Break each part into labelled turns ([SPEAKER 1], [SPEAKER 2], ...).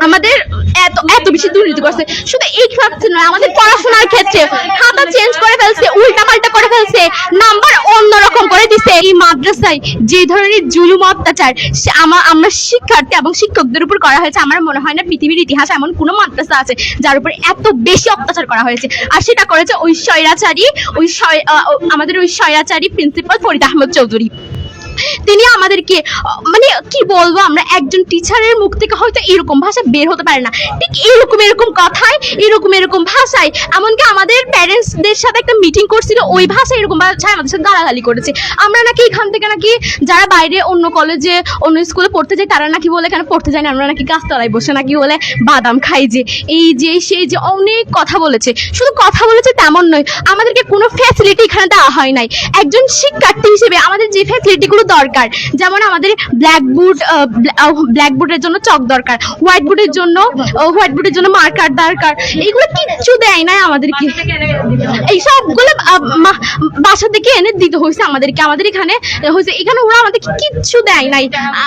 [SPEAKER 1] আমাদের এত এত বেশি দুর্নীতি করছে। শুধু এই ক্ষেত্রে নয়, আমাদের পড়াশোনার ক্ষেত্রে খাতা চেঞ্জ করে ফেলছে উল্টা পাল্টা করে ফেলছে নাম্বার অন্যরকম করে দিছে। এই মাদ্রাসায় যে ধরনের জুলুম, অত্যাচার, সে আমা- আমরা শিক্ষার্থী এবং শিক্ষকদের উপর করা হয়েছে, আমার মনে হয় না পৃথিবীর ইতিহাসে এমন কোনো মাদ্রাসা আছে যার উপর এত বেশি অত্যাচার করা হয়েছে। আর সেটা করেছে ওই স্বৈরাচারী, ওই আমাদের ওই স্বৈরাচারী প্রিন্সিপাল ফরিদ আহমদ চৌধুরী। তিনি আমাদেরকে মানে কি বলব আমরা, একজন টিচারের মুখ থেকে হয়তো এরকম ভাষা বের হতে পারে না। ঠিক এরকম এরকম কথায়, এরকম এরকম ভাষায়, এমনকি আমাদের প্যারেন্টসদের সাথে একটা মিটিং করছিল, ওই ভাষায় এরকম ভাষায় আমাদের সাথে গালাগালি করেছে। আমরা নাকি এখান থেকে নাকি যারা বাইরে অন্য কলেজে অন্য স্কুলে পড়তে যায়, তারা নাকি বলে, কেন পড়তে যায় না? আমরা নাকি গাছতলায় বসে নাকি বলে বাদাম খাই যে। এই যে, সেই যে অনেক কথা বলেছে। শুধু কথা বলেছে তেমন নয়, আমাদেরকে কোনো ফ্যাসিলিটি এখানে দেওয়া হয় নাই। একজন শিক্ষার্থী হিসেবে আমাদের যে ফ্যাসিলিটিগুলো দরকার। যেমন আমাদের ব্ল্যাকবোর্ড ব্ল্যাকবোর্ডের জন্য চক দরকার। হোয়াইট বোর্ডের জন্য হোয়াইট বোর্ডের জন্য মার্কার দরকার। এইগুলো কিচ্ছু দেয় নাই আমাদেরকে এই সবগুলো বাসা থেকে এনে দিতে হয়েছে আমাদেরকে। আমাদের এখানে হয়েছে। এখানে ওরা আমাদেরকে কিচ্ছু দেয় নাই।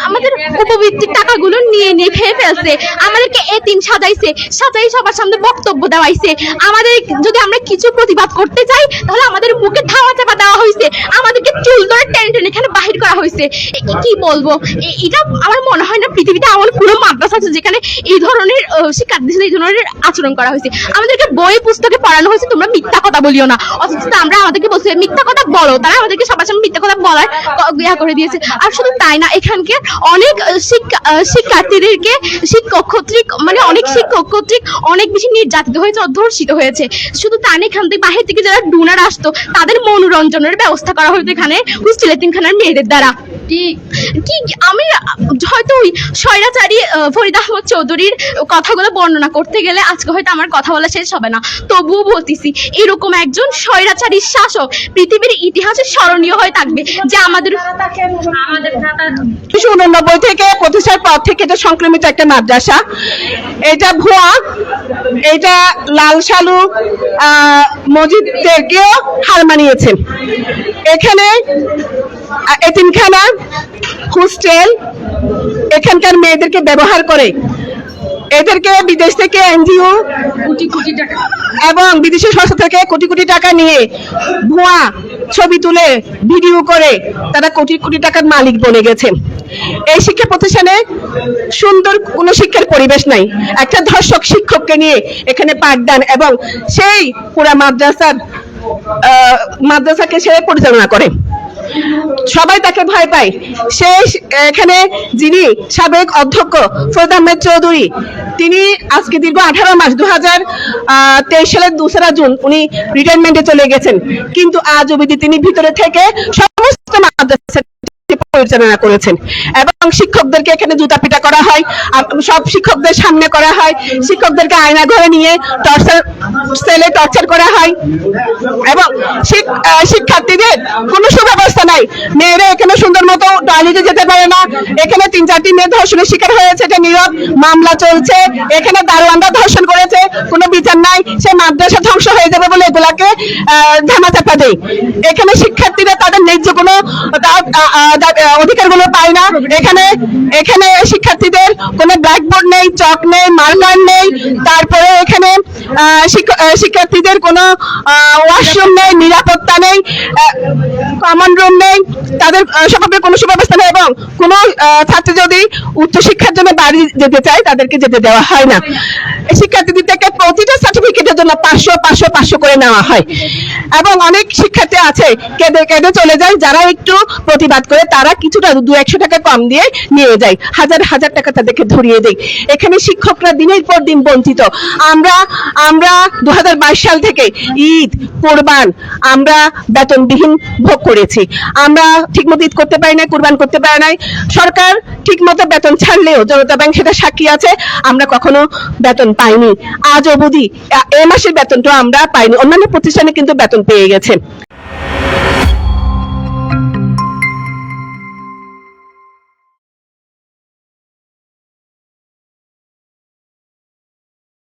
[SPEAKER 1] আমাদের উপবৃত্তির টাকাগুলো নিয়ে নিয়ে খেয়ে ফেলছে। আমাদেরকে এতিম সাজাইছে। সাজাই সবার সামনে বক্তব্য দেওয়াইছে। আমাদের যদি আমরা কিছু প্রতিবাদ করতে চাই, তাহলে আমাদের মুখে ধাওয়া চাপা দেওয়া হয়েছে আমাদেরকে চুল ধরে টেনে টেনে এখানে বাহির করা হয়েছে। কি বলব? এটা আমার মনে হয় না পৃথিবীতে এমন কোনো মাদ্রাসা আছে যেখানে এই ধরনের শিক্ষার্থীদের সাথে এই ধরনের আচরণ করা হয়েছে। আমাদেরকে বই, পুস্তকে পড়ানো হয়েছে, তোমরা মিথ্যা কথা বলিও না। অথচ আমরা আমাদেরকে বলছে, মিথ্যা কথা বলো। তারা আমাদেরকে সবার সামনে মিথ্যা কথা বলার ইয়া করে দিয়েছে। আর শুধু তাই না, এখানকার অনেক শিক্ষা- শিক্ষার্থীদেরকে শিক্ষক কর্তৃক মানে অনেক শিক্ষক কর্তৃক অনেক বেশি নির্যাতিত হয়েছে ধর্ষিত হয়েছে। শুধু তাই না, এখান থেকে, বাহির থেকে যারা ডুনার আসতো, তাদের মনোরঞ্জনের ব্যবস্থা করা হতো এখানে। হোস্টেল এতিমখানার মেয়েদের দ্বারা কি আমি হয়তো ওই স্বৈরাচারী ফরিদ আহমদ চৌধুরীর কথাগুলো বর্ণনা করতে গেলে আজকে হয়তো আমার কথা বলা শেষ হবে না। তবুও বলতেছি এরকম একজন স্বৈরাচারী শাসক পৃথিবীর ইতিহাসে স্মরণীয় হয়ে থাকবে যে আমাদের
[SPEAKER 2] উনিশশো উননব্বই থেকে প্রতিষ্ঠার পর থেকে এটা সংক্রমিত একটা মাদ্রাসা। এটা ভুয়া এটা লাল সালু আহ, মসজিদদেরকেও হার মানিয়েছেন এখানে এতিমখানা হোস্টেল এখানকার মেয়েদেরকে ব্যবহার করে। এদেরকে বিদেশ থেকে এনজিও কোটি কোটি টাকা। এবং বিদেশি সংস্থা থেকে কোটি কোটি টাকা নিয়ে ভুয়া ছবি তুলে ভিডিও করে তারা কোটি কোটি টাকার মালিক বনে গেছে। এই শিক্ষা প্রতিষ্ঠানে সুন্দর কোনো শিক্ষার পরিবেশ নাই। একটা ধর্ষক শিক্ষককে নিয়ে এখানে পাঠদান এবং সেই পুরা মাদ্রাসার আহ, মাদ্রাসাকে সে পরিচালনা করে। সবাই তাকে ভয় পায়। সে এখানে যিনি সাবেক অধ্যক্ষ ফৈদ আহমেদ চৌধুরী, তিনি আজকে দীর্ঘ আঠারো মাস দু হাজার তেইশ সালের দোসরা জুন উনি রিটায়ারমেন্টে চলে গেছেন। কিন্তু আজ অবধি তিনি ভিতরে থেকে সমস্ত মাদ্রাসা পরিচালনা করেছেন। এবং শিক্ষকদেরকে এখানে জুতা পিটা করা হয় সব শিক্ষকদের সামনে করা হয়। শিক্ষকদেরকে আয়না ঘরে নিয়ে টর্চার, সেলে টর্চার করা হয়। এবং শিক- শিক্ষার্থীদের কোনো সুব্যবস্থা নাই। মেয়েরা এখানে সুন্দর মতো টয়লেটে যেতে পারে না। এখানে তিন চারটি মেয়ে ধর্ষণের শিকার হয়েছে, এটা নীরব মামলা চলছে। এখানে দারোয়ানরা ধর্ষণ করেছে, কোনো বিচার নাই। সে মাদ্রাসা ধ্বংস হয়ে যাবে বলে এগুলাকে ধামাচাপা দেয়। এখানে শিক্ষার্থীরা তাদের ন্যায্য কোনো অধিকারগুলো পায় না। এখানে এখানে শিক্ষার্থীদের কোনো ব্ল্যাকবোর্ড নেই চক নেই মার্কার নেই। তারপরে এখানে শিক্ষার্থীদের কোনো ওয়াশরুম নেই, নিরাপত্তা নেই কমন রুম নেই। তাদের সম্পর্কে কোনো সুব্যবস্থা নেই এবং কোনো ছাত্র যদি উচ্চশিক্ষার জন্য বাড়ি যেতে চায়, তাদেরকে যেতে দেওয়া হয় না। শিক্ষার্থীদের থেকে পাঁচশো পাঁচশো পাঁচশো করে নেওয়া হয়। এবং অনেক শিক্ষার্থী আছে, কেঁদে কেঁদে চলে যায়, যারা একটু প্রতিবাদ করে, তারা কিছুটা দু একশো টাকা কম দিয়ে নিয়ে যায়, হাজার হাজার টাকা তাদেরকে ধরিয়ে দেয়। এখানে শিক্ষকরা দিনের পর দিন বঞ্চিত। আমরা আমরা দু হাজার বাইশ সাল থেকে ঈদ, কোরবান, আমরা বেতনবিহীন ভোগ করেছি। আমরা ঠিকমতো ঈদ করতে পারি না কোরবান করতে পারি নাই। সরকার ঠিকমতো বেতন ছাড়লেও জনতা ব্যাংক সেটা সাক্ষী আছে, আমরা কখনো বেতন পাইনি। আজ অবধি এ মাসের বেতনটা আমরা পাইনি। অন্যান্য প্রতিষ্ঠানে কিন্তু বেতন পেয়ে গেছে।